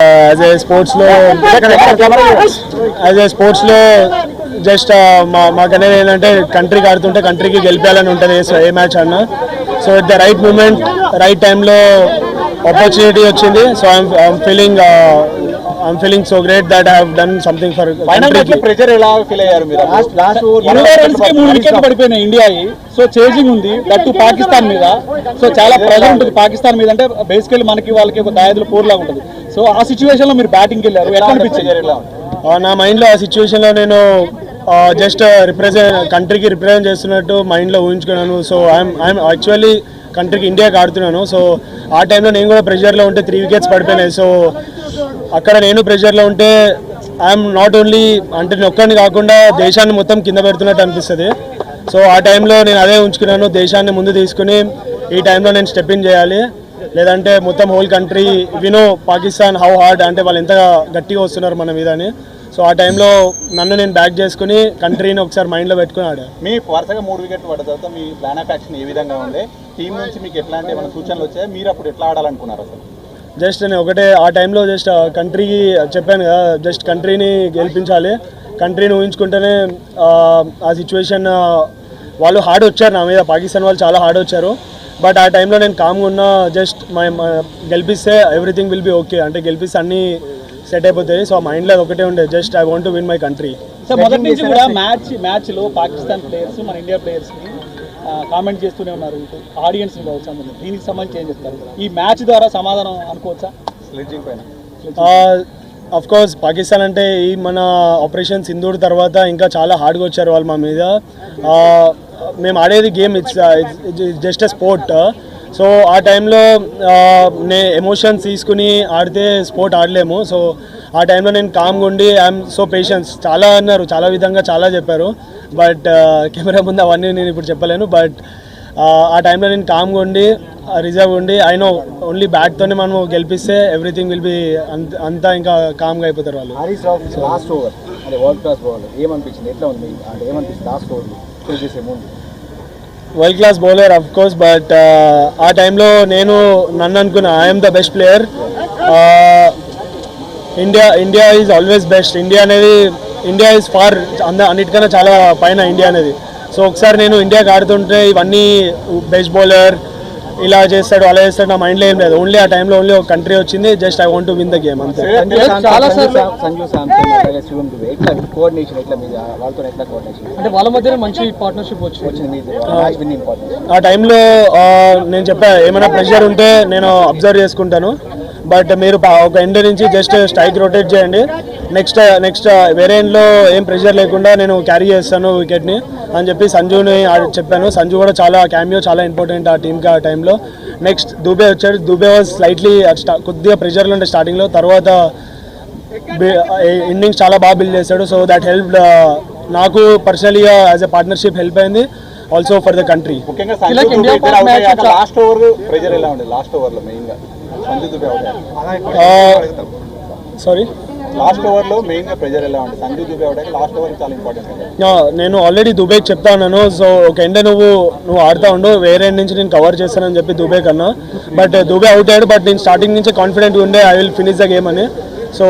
As a స్పోర్ట్స్లో as a స్పోర్ట్స్లో just మా మాకు ఏంటంటే కంట్రీకి ఆడుతుంటే కంట్రీకి గెలిపాలని ఉంటుంది ఏ- ఏ మ్యాచ్ అన్నా so at the right moment right టైంలో ఆపర్చునిటీ వచ్చింది. So I'm feeling I'm feeling so great that I done something ఫర్లో pressure ఎలా ఫీల్ అయ్యారు మీరు? ఇరవై రన్స్కి మూడు వికెట్లు పడిపోయినాయి ఇండియా సో చేజింగ్ ఉంది. దట్టు పాకిస్తాన్ మీద. సో చాలా ప్రెజర్ ఉంటుంది పాకిస్తాన్ మీద. అంటే బేసికల్లీ మనకి వాళ్ళకి ఒక దాయదుల పోర్ లాగా ఉంటుంది. సో ఆ సిచ్యువేషన్లో మీరు బ్యాటింగ్ వెళ్ళారు. ఎట్లా అనిపించింది? ప్రెజర్ ఎలా ఉంది? ఆ, నా మైండ్లో ఆ సిచ్యువేషన్లో నేను జస్ట్ రిప్రజెంట్ కంట్రీకి రిప్రజెంట్ చేస్తున్నట్టు మైండ్లో ఊహించుకున్నాను. సో ఐఎమ్ ఐఎమ్ యాక్చువల్లీ కంట్రీకి ఇండియాకి ఆడుతున్నాను. సో ఆ టైంలో నేను కూడా ప్రెషర్లో ఉంటే త్రీ వికెట్స్ పడిపోయినాయి. సో అక్కడ నేను ప్రెషర్లో ఉంటే ఐఎమ్ నాట్ ఓన్లీ అంటే నొక్కని కాకుండా దేశాన్ని మొత్తం కింద పెడుతున్నట్టు అనిపిస్తుంది. సో ఆ టైంలో నేను అదే ఉంచుకున్నాను దేశాన్ని ముందు తీసుకుని ఈ టైంలో నేను స్టెప్ ఇన్ చేయాలి. లేదంటే మొత్తం హోల్ కంట్రీ వినో పాకిస్తాన్ హౌ హార్డ్ అంటే వాళ్ళు ఎంత గట్టిగా వస్తున్నారు మన మీద అని. సో ఆ టైంలో నన్ను నేను బ్యాక్ చేసుకుని కంట్రీని ఒకసారి మైండ్లో పెట్టుకుని ఆడా మీ వరుసగా మూడు వికెట్లు పడ్డ తర్వాత మీ ప్లాన్ ఆఫ్ యాక్షన్ ఏ విధంగా ఉండే టీం నుంచి మీకు ఎట్లాంటి ఏమైనా సూచనలు వచ్చాయి? మీరు అప్పుడు ఎట్లా ఆడాలనుకున్నారు అసలు? జస్ట్ నేను ఒకటే ఆ టైంలో జస్ట్ కంట్రీకి చెప్పాను కదా జస్ట్ కంట్రీని గెలిపించాలి. కంట్రీని ఊహించుకుంటేనే ఆ, ఆ సిచ్యువేషన్ వాళ్ళు హార్డ్ వచ్చారు నా మీద. పాకిస్తాన్ వాళ్ళు చాలా హార్డ్ వచ్చారు. బట్ ఆ టైంలో నేను కామ్గా ఉన్నా జస్ట్ మై గెలిపిస్తే ఎవ్రీథింగ్ విల్ బి ఓకే అంటే గెలిపిస్తే అన్నీ సెట్ అయిపోతాయి. సో మైండ్లో అది ఒకటే ఉండే. Just I want to win my country so మొదటి నుంచి కూడా మ్యాచ్ మ్యాచ్లో పాకిస్తాన్ ప్లేయర్స్ మన ఇండియా ప్లేయర్స్ని కామెంట్ చేస్తూనే ఉన్నారు. ఆడియన్స్ కావచ్చు. దీనికి సంబంధించి ఏం చెప్తారు? ఈ మ్యాచ్ ద్వారా సమాధానం అనుకోవచ్చా? స్లెడ్జింగ్ పైన. అఫ్ కోర్స్ పాకిస్తాన్ అంటే ఈ మన ఆపరేషన్ సింధూర్ తర్వాత ఇంకా చాలా హార్డ్గా వచ్చారు వాళ్ళు మా మీద. మేము ఆడేది game it's just a sport so ఆ టైంలో నే ఎమోషన్స్ తీసుకుని ఆడితే స్పోర్ట్ ఆడలేము. సో ఆ టైంలో నేను కామ్గా ఉండి ఐఎమ్ సో పేషెన్స్ చాలా అన్నారు చాలా విధంగా చాలా చెప్పారు. బట్ కెమెరా ముందు అవన్నీ నేను ఇప్పుడు చెప్పలేను. బట్ ఆ టైంలో నేను కామ్గా ఉండి రిజర్వ్ ఉండి ఐ ఓన్లీ బ్యాట్తోనే మనం గెలిపిస్తే ఎవ్రీథింగ్ విల్ బి అంతా ఇంకా కామ్గా అయిపోతారు వాళ్ళు. Last over world class bowler ఏమనిపించింది? ఎట్లా ఉంది? అంటే ఏమనిపించింది? లాస్ట్ ఓవర్ చేసే ముందు. World class bowler of course but ఆ టైంలో నేను నన్ను అనుకున్నా I'm the best player India India is always best India అనేది ఇండియా ఈజ్ ఫార్ అంద అన్నిటికన్నా చాలా పైన ఇండియా అనేది. సో ఒకసారి నేను ఇండియాకి ఆడుతుంటే ఇవన్నీ బెస్ట్ బౌలర్ ఇలా చేస్తాడు అలా చేస్తాడు నా మైండ్లో ఏం లేదు. ఓన్లీ ఆ టైంలో ఓన్లీ ఒక కంట్రీ వచ్చింది just I want to win the game అంతే. చాలా కోఆర్డినేషన్ ఎట్లా వాళ్ళతో ఎట్లా కోఆర్డినేషన్ అంటే వాళ్ళ మధ్యనే మంచి పార్ట్నర్షిప్ వచ్చింది. ఆ. టైంలో నేను చెప్పా ఏమైనా ప్రెషర్ ఉంటే నేను అబ్జర్వ్ చేసుకుంటాను. బట్ మీరు ఒక ఎండ్ నుంచి జస్ట్ స్ట్రైక్ రొటేట్ చేయండి. నెక్స్ట్ నెక్స్ట్ వేరే ఎండ్లో ఏం ప్రెషర్ లేకుండా నేను క్యారీ చేస్తాను వికెట్ని అని చెప్పి సంజుని ఆ- చెప్పాను. సంజు కూడా చాలా క్యామియో చాలా ఇంపార్టెంట్ ఆ టీంకి ఆ టైంలో నెక్స్ట్ దూబే వచ్చాడు. దూబే వాజ్ స్లైట్లీ కొద్దిగా ప్రెషర్లో ఉండే స్టార్టింగ్లో తర్వాత ఇన్నింగ్స్ చాలా బాగా బిల్డ్ చేశాడు. సో దట్ హెల్ప్ నాకు పర్సనలీగా యాజ్ ఎ పార్ట్నర్షిప్ హెల్ప్ అయింది. Also for the country sorry last ఓవర్లో మెయిన్గా ప్రెజర్ ఎలా ఉండేది సంజు దుబే అయ్యాక లాస్ట్ ఓవర్ చాలా ఇంపార్టెంట్ నేను ఆల్రెడీ దుబేకి చెప్తా ఉన్నాను సో ఒక ఎండ నువ్వు నువ్వు ఆడుతా ఉండు. వేరే end నుంచి నేను కవర్ చేస్తానని చెప్పి దుబే కన్నా. బట్ దుబే అవుట్ అయ్యాడు బట్ నేను స్టార్టింగ్ నుంచే కాన్ఫిడెంట్ ఉండే. I will finish the game అని. So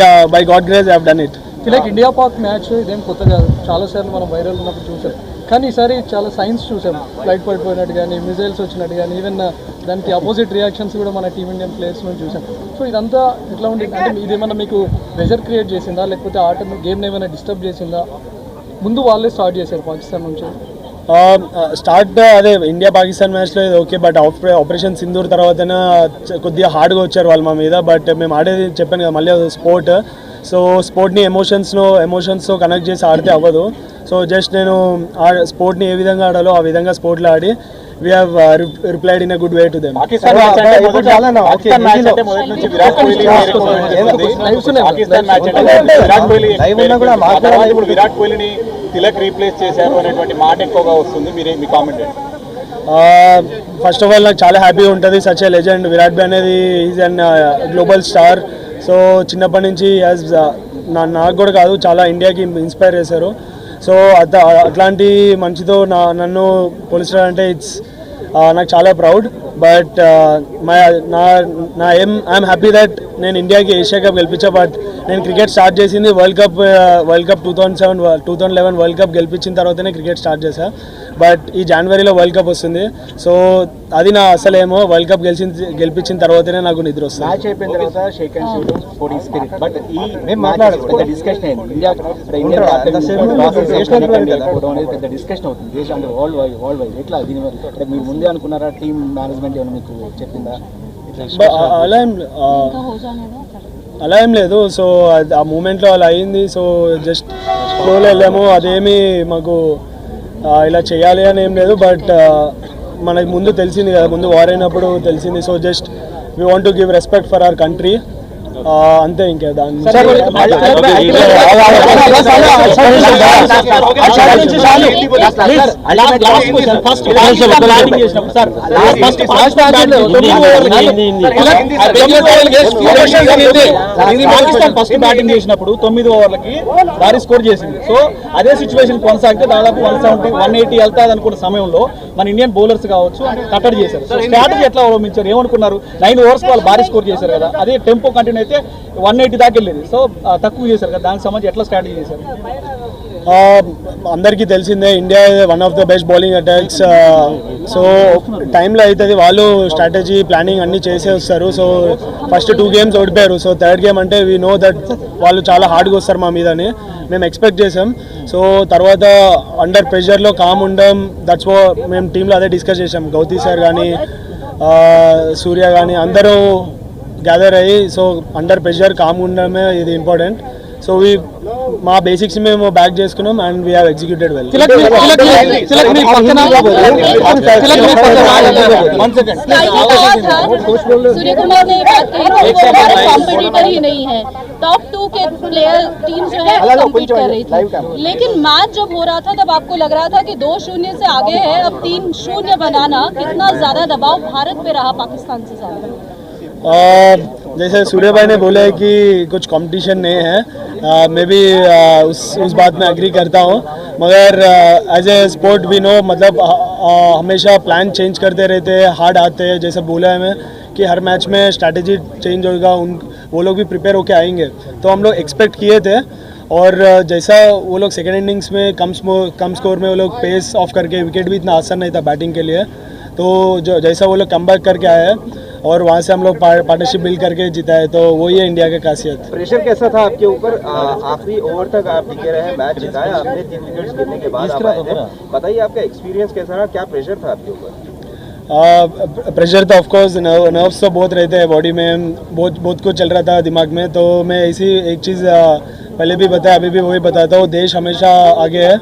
yeah by God grace I done it like India Pak match ఇదేం కొత్త కాదు చాలా సార్లు మనం వైరల్ ఉన్నప్పుడు చూసాం. కానీ ఈసారి చాలా సైన్స్ చూసాం. ఫ్లైట్ పడిపోయినట్టు కానీ మిజైల్స్ వచ్చినట్టు కానీ ఈవెన్ uh, దానికి అపోజిట్ రియాక్షన్స్ కూడా మన టీమిండియన్ ప్లేయర్స్ నుంచి చూసాం. సో ఇదంతా ఎట్లా ఉంది అంటే ఇదేమన్నా మీకు ప్రెజర్ క్రియేట్ చేసిందా? లేకపోతే ఆట గేమ్ని ఏమైనా డిస్టర్బ్ చేసిందా? ముందు వాళ్ళే స్టార్ట్ చేశారు పాకిస్తాన్ నుంచి. స్టార్ట్ అదే ఇండియా పాకిస్తాన్ మ్యాచ్లో ఇది ఓకే బట్ ఆపరేషన్ సింధూర్ తర్వాతనే కొద్దిగా హార్డ్గా వచ్చారు వాళ్ళు మా మీద. బట్ మేము ఆడేది చెప్పాను కదా మళ్ళీ స్పోర్ట్ సో స్పోర్ట్ని ఎమోషన్స్లో ఎమోషన్స్తో కనెక్ట్ చేసి ఆడితే అవ్వదు. సో జస్ట్ నేను ఆ స్పోర్ట్ని ఏ విధంగా ఆడాలో ఆ విధంగా స్పోర్ట్లో ఆడి we have replied in a good way to them Virat కోహ్లీని Tilak replace చేశారు అనేటువంటి మాట ఎక్కువగా వస్తుంది. మీరే మీ కామెంట్ ఏంటి? ఫస్ట్ ఆఫ్ ఆల్ నాకు చాలా హ్యాపీగా ఉంటుంది. సచ్ ఏ లెజెండ్ విరాట్ బి అనేది is an global star so చిన్నప్పటి నుంచి యాజ్ uh, నా నాకు కూడా కాదు చాలా ఇండియాకి ఇన్స్పైర్ చేశారు. సో అత అట్లాంటి మంచితో నా నన్ను పోలిచడం అంటే ఇట్స్ నాకు చాలా ప్రౌడ్ బట్ మై నా నా ఏం ఐఎమ్ హ్యాపీ దట్ నేను ఇండియాకి ఏషియా కప్ గెలిపించా. బట్ నేను క్రికెట్ స్టార్ట్ చేసింది world cup world cup two thousand seven two thousand eleven world cup గెలిపించిన తర్వాతనే క్రికెట్ స్టార్ట్ చేశాను బట్ ఈ జనవరిలో వరల్డ్ కప్ వస్తుంది. సో అది నా అసలేమో వరల్డ్ కప్ గెలిచిన గెలిపించిన తర్వాతనే నాకు నిద్ర వస్తుంది. మ్యాచ్ అయిపోయిన తర్వాత shake and shoot sporting spirit. But ఈ మ్యాచ్ పెద్ద డిస్కషన్ అయింది ఇండియా ఇండియన్ అనేది పెద్ద డిస్కషన్ అవుతుంది. దేశం అంటే వరల్డ్ వైడ్ వరల్డ్ వైడ్ ఎట్లా దీని మీద? అంటే మీరు ముందే అనుకున్నారా? టీమ్ మేనేజ్మెంట్ ఏమైనా మీకు చెప్పిందా? అలా ఏం అలా ఏం లేదు. సో ఆ మూమెంట్లో అలా అయింది. సో జస్ట్ ఫ్లోలో వెళ్ళాము. అదేమి మాకు ఇలా చేయాలి అని ఏం లేదు బట్ మనకి ముందు తెలిసింది కదా ముందు వార్ అయినప్పుడు తెలిసింది. So just we want to give respect for our country అంతే ఇంకా దాని పాకిస్తాన్ ఫస్ట్ బ్యాటింగ్ చేసినప్పుడు తొమ్మిది ఓవర్లకి భారీ స్కోర్ చేసింది సో అదే సిచ్యువేషన్ కొనసాగితే దాదాపు వన్ సెవెంటీ వన్ ఎయిటీ వెళ్తాది అనుకున్న సమయంలో మన ఇండియన్ బౌలర్స్ కావచ్చు కట్టడి చేశారు స్ట్రాటజీ ఎట్లా అవలంబించారు ఏమనుకున్నారు నైన్ ఓవర్స్ వాళ్ళు భారీ స్కోర్ చేశారు కదా అదే టెంపో కంటిన్యూ అయితే వన్ ఎయిటీ దాకా వెళ్ళేది. సో తక్కువ చేశారు కదా దానికి సంబంధించి ఎట్లా స్ట్రాటజీ చేశారు? అందరికీ తెలిసిందే India one of the best bowling attacks so టైంలో అవుతుంది వాళ్ళు స్ట్రాటజీ ప్లానింగ్ అన్నీ చేసే వస్తారు. సో ఫస్ట్ టూ గేమ్స్ ఓడిపోయారు. సో థర్డ్ గేమ్ అంటే వీ నో దట్ వాళ్ళు చాలా హార్డ్గా వస్తారు మా మీదని. మేము ఎక్స్పెక్ట్ చేసాం సో తర్వాత అండర్ ప్రెషర్లో కామ్ ఉండడం దట్స్ వో మేము టీంలో అదే డిస్కస్ చేసాం గౌతీ సార్ కానీ సూర్య కానీ అందరూ గ్యాదర్ అయ్యి సో అండర్ ప్రెషర్ కామ్ ఉండడమే ఇది ఇంపార్టెంట్ సో వీ మా బేసిక్స్ మేము బ్యాక్ చేసుకున్నాం and we have executed well Surya Kumar ने बात कही कि वो हमारे कॉम्पिटिटर ही नहीं है टॉप टू के प्लेयर टीम जो है कम्पीट कर रही थी लेकिन मैच जब हो रहा था तब आपको लग रहा था कि दो शून्य से आगे है अब तीन शून्य बनाना कितना ज्यादा दबाव भारत पे रहा पाकिस्तान से ज्यादा जैसे सूर्य भाई ने बोला है कि कुछ कंपटीशन नहीं है। मैं भी उस उस बात में एग्री करता हूँ। मगर एज ए स्पोर्ट भी नो मतलब uh, हमेशा प्लान चेंज करते रहते हैं हार्ड आते हैं। जैसे बोला है मैं कि हर मैच में स्ट्रैटेजी चेंज होगा उन वो लोग भी प्रिपेयर होके आएँगे। तो हम लोग एक्सपेक्ट किए थे। और जैसा वो लोग सेकेंड इनिंग्स में कम कम स्कोर में वो लोग पेस ऑफ़ करके विकेट भी इतना आसान नहीं था बैटिंग के लिए। तो जो जैसा वो लोग कम करके आए हैं और वहाँ से हम लोग पार्टनरशिप बिल्ड करके जीता है तो वही है इंडिया की खासियत। प्रेशर कैसा था आपके ऊपर? आखिरी ओवर तक आप टिके रहे मैच जिताया आपने तीन विकेट्स गिरने के बाद आप आए थे। बताइए आपका एक्सपीरियंस कैसा रहा? क्या प्रेशर था आपके ऊपर? प्रेशर तो ऑफकोर्स नर्व्स तो बहुत रहते हैं बॉडी में। बहुत बहुत कुछ चल रहा था दिमाग में तो मैं इसी एक चीज़ पहले भी बताया अभी भी वही बताता हूँ। देश हमेशा आगे है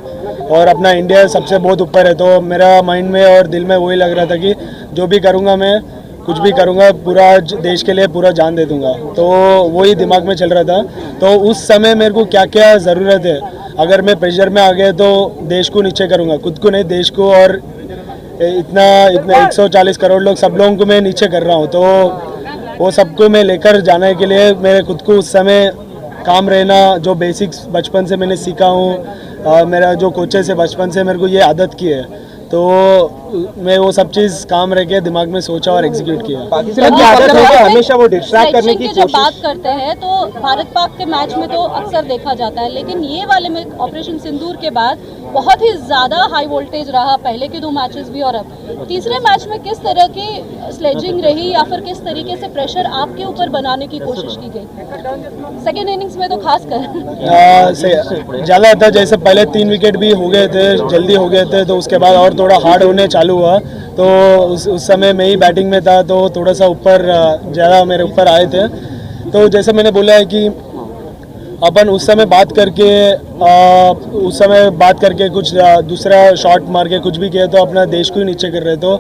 और अपना इंडिया सबसे बहुत ऊपर है तो मेरा माइंड में और दिल में वही लग रहा था कि जो भी करूँगा मैं कुछ भी करूँगा, पूरा देश के लिए पूरा जान दे दूँगा। तो वही दिमाग में चल रहा था। तो उस समय मेरे को क्या क्या ज़रूरत है? अगर मैं प्रेशर में आ गया तो देश को नीचे करूँगा। खुद को नहीं, देश को और इतना इतना 140 करोड़ लोग सब लोगों को मैं नीचे कर रहा हूँ। तो वो सबको मैं लेकर जाने के लिए मेरे खुद को उस समय काम रहना, जो बेसिक्स बचपन से मैंने सीखा हूँ मेरा जो कोचेस है बचपन से मेरे को ये आदत की है। तो मैं वो सब चीज़ काम रह के दिमाग में सोचा और एग्जीक्यूट किया। पाकिस्तान की आदत है कि हमेशा वो डिस्ट्रैक्ट करने की की जब बात करते हैं तो भारत पाक के मैच में तो अक्सर देखा जाता है लेकिन ये वाले में ऑपरेशन सिंदूर के बाद बहुत ही ज़्यादा हाई वोल्टेज रहा पहले के दो मैचेस भी और अब। तीसरे मैच में किस तरह की स्लेजिंग रही या फिर किस तरीके से प्रेशर आपके ऊपर बनाने की कोशिश की गई? सेकेंड इनिंग्स में तो खास कर। ज़्यादा था जैसे पहले तीन विकेट भी हो गए थे जल्दी हो गए थे तो उसके बाद और थोड़ा हार्ड होने चालू हुआ। तो उस उस समय मैं ही बैटिंग में था तो थोड़ा सा ऊपर ज़्यादा मेरे ऊपर आए थे। तो जैसे मैंने बोला है कि अपन उस समय बात करके आ, उस समय बात करके कुछ दूसरा शॉट मार के कुछ भी किया तो अपना देश को ही नीचे कर रहे तो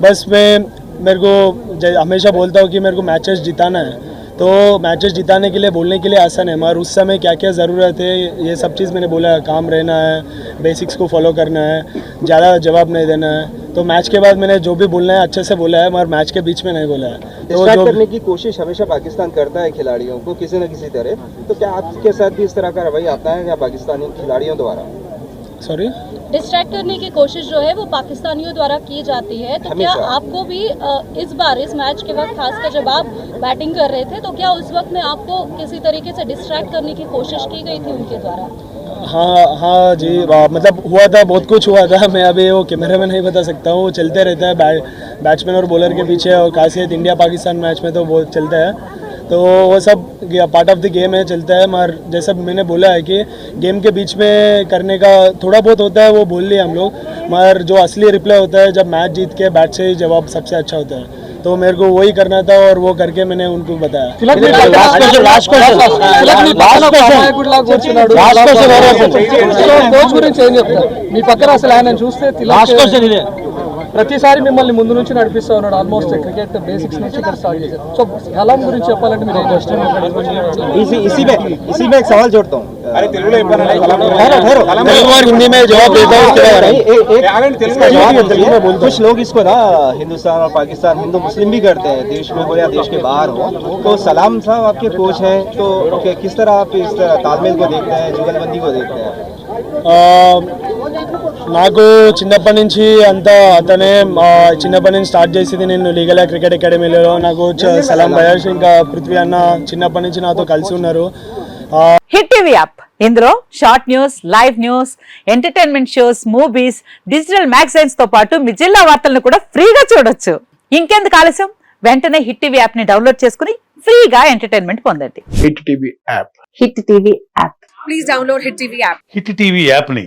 बस मैं मेरे को हमेशा बोलता हूँ कि मेरे को मैचेस जिताना है। तो मैचेस जिताने के लिए बोलने के लिए आसान है। मगर उस समय क्या क्या ज़रूरत है ये सब चीज़ मैंने बोला है काम रहना है बेसिक्स को फॉलो करना है ज़्यादा जवाब नहीं देना है। तो मैच के बाद मैंने जो भी बोलना है अच्छे से बोला है मगर मैच के बीच में नहीं बोला है। तो जो करने की कोशिश हमेशा पाकिस्तान करता है खिलाड़ियों को किसी न किसी तरह। तो क्या आपके साथ भी इस तरह का रवैया आता है क्या पाकिस्तानी खिलाड़ियों द्वारा? सॉरी डिस्ट्रैक्ट करने की कोशिश जो है वो पाकिस्तानियों द्वारा की जाती है। तो क्या आपको भी इस बार इस मैच के वक्त खासकर जब आप बैटिंग कर रहे थे तो क्या उस वक्त में आपको किसी तरीके से डिस्ट्रैक्ट करने की कोशिश की गई थी उनके द्वारा? हाँ हाँ जी मतलब हुआ था बहुत कुछ हुआ था। मैं अभी वो कैमरे में नहीं बता सकता हूँ वो चलते रहता है बै, बैट्समैन और बॉलर के पीछे और खासियत इंडिया पाकिस्तान मैच में तो बहुत चलता है। तो वो सब पार्ट ऑफ द गेम है चलता है मगर जैसा मैंने बोला है कि गेम के बीच में करने का थोड़ा बहुत होता है वो बोल लिए हम लोग मगर जो असली रिप्लाई होता है जब मैच जीत के बैट से ही जवाब सबसे अच्छा होता है तो मेरे को वही करना था और वो करके मैंने उनको बताया తిలక్ మీ పక్కన- తిలక్ మీ పక్కన ఒక అమాయకుడిలా కూర్చున్నాడు. సో కోచ్ గురించి ఏం చెప్తారు మీ పక్కన అసలు ఆయన చూస్తే తిలక్ ప్రతిసారి మిమ్మల్ని ముందు నుంచి నడిపిస్తా ఉన్నాడు ఆల్మోస్ట్ క్రికెట్ బేసిక్స్ నుంచి ఇక్కడ స్టార్ట్ చేశారు సో కలాం గురించి చెప్పాలంటే మీరు ఏం చేస్తారు इसी इसी में इसी में एक सवाल जोड़ता हूँ अरे తెలుగు और हिंदी में जवाब देता हूँ उसके बाद इसका जवाब दीजिए। कुछ लोग इसको ना हिंदुस्तान और पाकिस्तान हिंदू मुस्लिम भी करते हैं देश में हो या देश के बाहर हो तो सलाम साहब आपके कोच हैं तो कि- किस तरह आप इस तरह तालमेल को देखते हैं जुगलबंदी को देखते हैं ఆ, నాకు చిన్నప్పటి నుంచి అంతా అతనే చిన్నప్పటి నుంచి స్టార్ట్ చేసింది నేను లీగల్ క్రికెట్ అకాడమీలో నాకు సలాం బయాష్ ఇంకా పృథ్వీ అన్న చిన్నప్పటి నుంచి నాతో కలిసి ఉన్నారు. Hit TV app. ఇందులో short news live news entertainment shows movies digital మ్యాగజైన్స్తో పాటు మీ జిల్లా వార్తలను కూడా ఫ్రీగా చూడొచ్చు. ఇంకెందుకు ఆలస్యం? వెంటనే హిట్ టీవీ యాప్ని డౌన్లోడ్ చేసుకుని ఫ్రీగా ఎంటర్టైన్మెంట్ పొందండి. Hit TV app. Hit TV app. Hit TV యాప్ని